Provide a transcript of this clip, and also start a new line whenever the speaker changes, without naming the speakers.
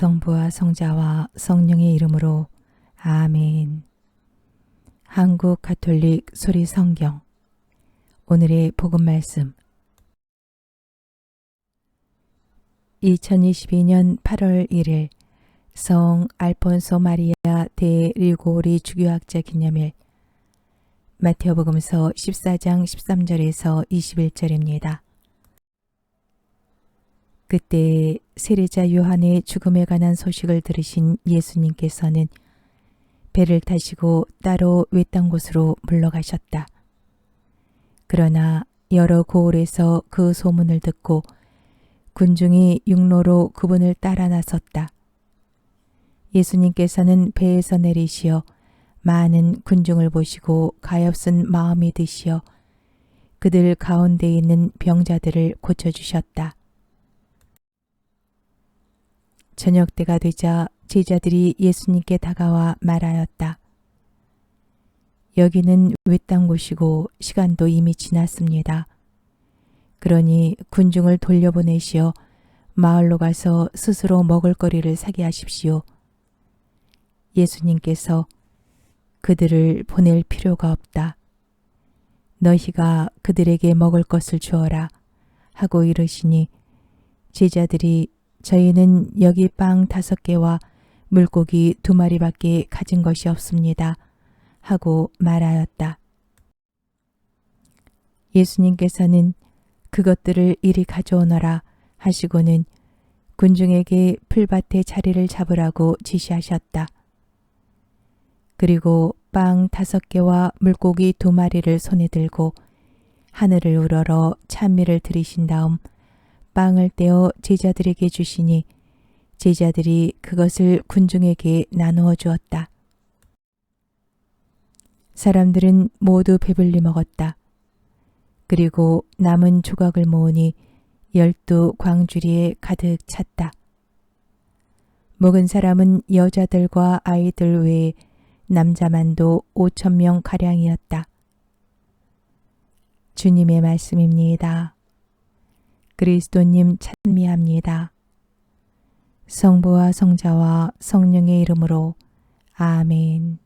성부와 성자와 성령의 이름으로 아멘. 한국 가톨릭 소리 성경 오늘의 복음 말씀 2022년 8월 1일 성 알폰소 마리아 데 리고리 주교학자 기념일 마테오복음서 14장 13절에서 21절입니다. 그때 세례자 요한의 죽음에 관한 소식을 들으신 예수님께서는 배를 타시고 따로 외딴 곳으로 물러가셨다. 그러나 여러 고을에서 그 소문을 듣고 군중이 육로로 그분을 따라 나섰다. 예수님께서는 배에서 내리시어 많은 군중을 보시고 가엾은 마음이 드시어 그들 가운데 있는 병자들을 고쳐주셨다. 저녁 때가 되자 제자들이 예수님께 다가와 말하였다. 여기는 외딴 곳이고 시간도 이미 지났습니다. 그러니 군중을 돌려보내시어 마을로 가서 스스로 먹을거리를 사게 하십시오. 예수님께서 그들을 보낼 필요가 없다. 너희가 그들에게 먹을 것을 주어라 하고 이르시니 제자들이 저희는 여기 빵 다섯 개와 물고기 두 마리밖에 가진 것이 없습니다. 하고 말하였다. 예수님께서는 그것들을 이리 가져오너라 하시고는 군중에게 풀밭에 자리를 잡으라고 지시하셨다. 그리고 빵 다섯 개와 물고기 두 마리를 손에 들고 하늘을 우러러 찬미를 들이신 다음 빵을 떼어 제자들에게 주시니 제자들이 그것을 군중에게 나누어 주었다. 사람들은 모두 배불리 먹었다. 그리고 남은 조각을 모으니 열두 광주리에 가득 찼다. 먹은 사람은 여자들과 아이들 외에 남자만도 오천 명 가량이었다. 주님의 말씀입니다. 그리스도님 찬미합니다. 성부와 성자와 성령의 이름으로 아멘.